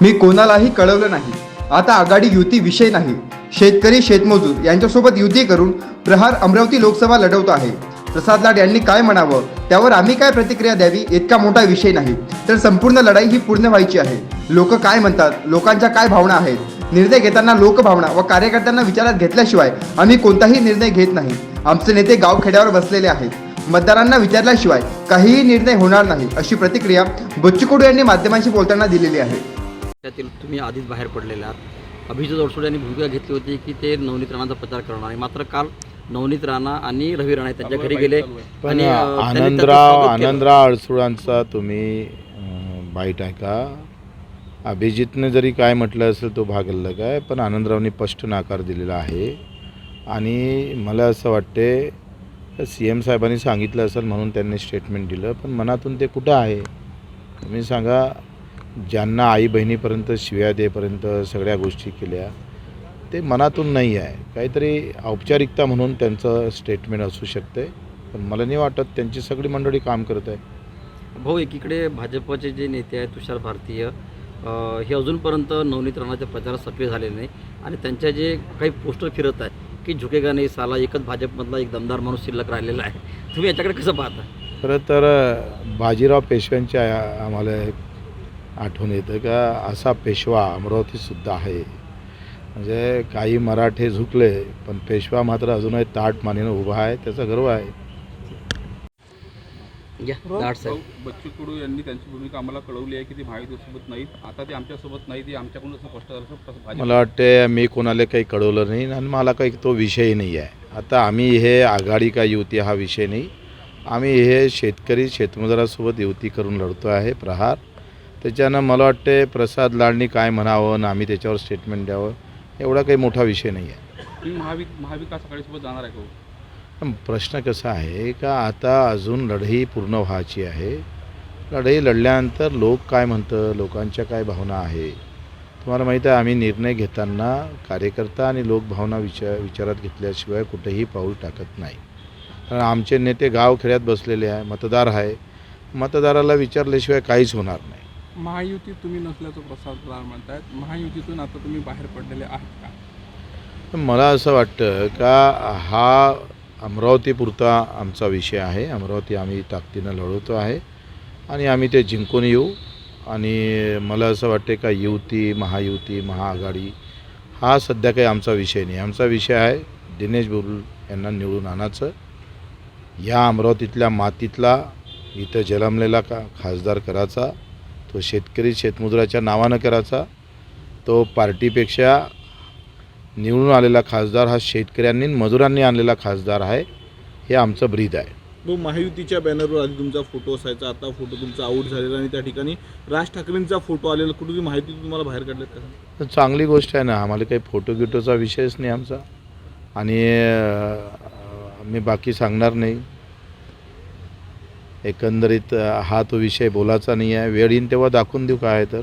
मी कोणालाही कळवलं नाही. आता आघाडी युती विषय नाही. शेतकरी शेतमजूर यांच्यासोबत युती करून प्रहार अमरावती लोकसभा लढवतो आहे. प्रसाद लाड यांनी काय म्हणावं? त्यावर आम्ही काय प्रतिक्रिया द्यावी? इतका मोठा विषय नाही. तर संपूर्ण लढाई ही पूर्ण व्हायची आहे. लोक काय म्हणतात? लोकांच्या काय भावना आहेत? निर्णय घेताना लोकभावना व कार्यकर्त्यांना विचारात घेतल्याशिवाय आम्ही कोणताही निर्णय घेत नाही. आमचे नेते गावखेड्यावर बसलेले आहेत. मतदारांना विचारल्याशिवाय काहीही निर्णय होणार नाही अशी प्रतिक्रिया बच्चू कडू यांनी माध्यमांशी बोलताना दिलेली आहे. त्यातील तुम्ही आधीच बाहेर पडलेले आहात. अभिजित अडसोड यांनी भूमिका घेतली होती की ते नवनीत राणाचा प्रचार करणार आहे. मात्र काल नवनीत राणा आणि रवी राणा त्यांच्या घरी गेले पण आणि आनंदराव. आनंदराव अडसुळांचा तुम्ही बाईट ऐका अभिजितने जरी काय म्हटलं असेल तो भाग अलग आहे पण आनंदरावनी स्पष्ट नाकार दिलेला आहे. आणि मला असं वाटते सी एम साहेबांनी सांगितलं असेल म्हणून त्यांनी स्टेटमेंट दिलं पण मनातून ते कुठं आहे? तुम्ही सांगा ज्यांना आई बहिणीपर्यंत शिव्या देपर्यंत सगळ्या गोष्टी केल्या ते मनातून नाही आहे. काहीतरी औपचारिकता म्हणून त्यांचं स्टेटमेंट असू शकते. पण मला नाही वाटत त्यांची सगळी मंडळी काम करत आहे. भाऊ एकीकडे भाजपचे जे नेते आहेत तुषार भारतीय हे अजूनपर्यंत नवनीत राणाच्या प्रचारात सक्रिय झालेले नाही. आणि त्यांच्या जे काही पोस्टर फिरत आहेत की झुकेगा नाही साला एकच भाजपमधला एक दमदार माणूस शिल्लक राहिलेला आहे. तुम्ही याच्याकडे कसं पाहता? खरं तर बाजीराव पेशव्यांची आ- आम्हाला आठवण येतं का? असा पेशवा अमरावतीसुद्धा आहे. म्हणजे काही मराठे झुकले पण पेशवा मात्र अजूनही ताट मानेनं उभा आहे त्याचा गर्व आहे. साहेब बच्चू कडू यांनी त्यांची भूमिका आम्हाला कळवली आहे की ती महायुतीसोबत नाहीत. आता ते आमच्यासोबत नाही ती आमच्याकडून असं स्पष्ट झालं मला वाटते मी कोणाला काही कळवलं नाही आणि मला काही तो विषय नाही आहे. आता आम्ही हे आघाडी का युती हा विषय नाही. आम्ही हे शेतकरी शेतमजुरासोबत युती करून लढतो आहे प्रहार. त्याच्यानं मला वाटते प्रसाद लाडनी काय म्हणावं आणि आम्ही त्याच्यावर स्टेटमेंट द्यावं एवढा काही मोठा विषय नाही आहे. तुम्ही महावि महाविकास आघाडीसोबत जाणार आहे का हो? पण प्रश्न कसा आहे का आता अजून लढाई पूर्ण व्हायची आहे. लढाई लढल्यानंतर लोक काय म्हणतं लोकांच्या काय भावना आहे? तुम्हाला माहीत आहे आम्ही निर्णय घेताना कार्यकर्ता आणि लोकभावना विचार विचारात घेतल्याशिवाय कुठेही पाऊल टाकत नाही. कारण आमचे नेते गावखेड्यात बसलेले आहे मतदार आहे. मतदाराला विचारल्याशिवाय काहीच होणार नाही. महायुती तुम्ही नसल्याचं प्रसाद लाड म्हणतायत. महायुतीतून आता तुम्ही बाहेर पडलेले आहात का? मला असं वाटतं का हा अमरावतीपुरता आमचा विषय आहे. अमरावती आम्ही ताकदीनं लढवतो आहे आणि आम्ही ते जिंकून येऊ. आणि मला असं वाटते का युती महायुती महाआघाडी हा सध्या काही आमचा विषय नाही. आमचा विषय आहे दिनेश बुरुल यांना निवडून आणायचं. या अमरावतीतल्या मातीतला इथं जन्मलेला का खासदार करायचा. तो शेतकरी शेतमजुराच्या नावानं करायचा तो पार्टीपेक्षा निवडून आलेला खासदार हा शेतकऱ्यांनी मजुरांनी आणलेला खासदार आहे हे आमचं ब्रीद आहे. तो महायुतीच्या बॅनरवर आधी तुमचा फोटो असायचा आता फोटो तुमचा आऊट झालेला आणि त्या ठिकाणी राज ठाकरेंचा फोटो आलेला कुठे माहिती तुम्हाला बाहेर काढल्यात का? तर चांगली गोष्ट आहे ना आम्हाला काही फोटो गिटोचा विषयच नाही आमचा. आणि मी बाकी सांगणार नाही. एकंदरीत हा तो विषय बोलायचा नाही आहे वेळ येईन तेव्हा दाखवून देऊ काय तर.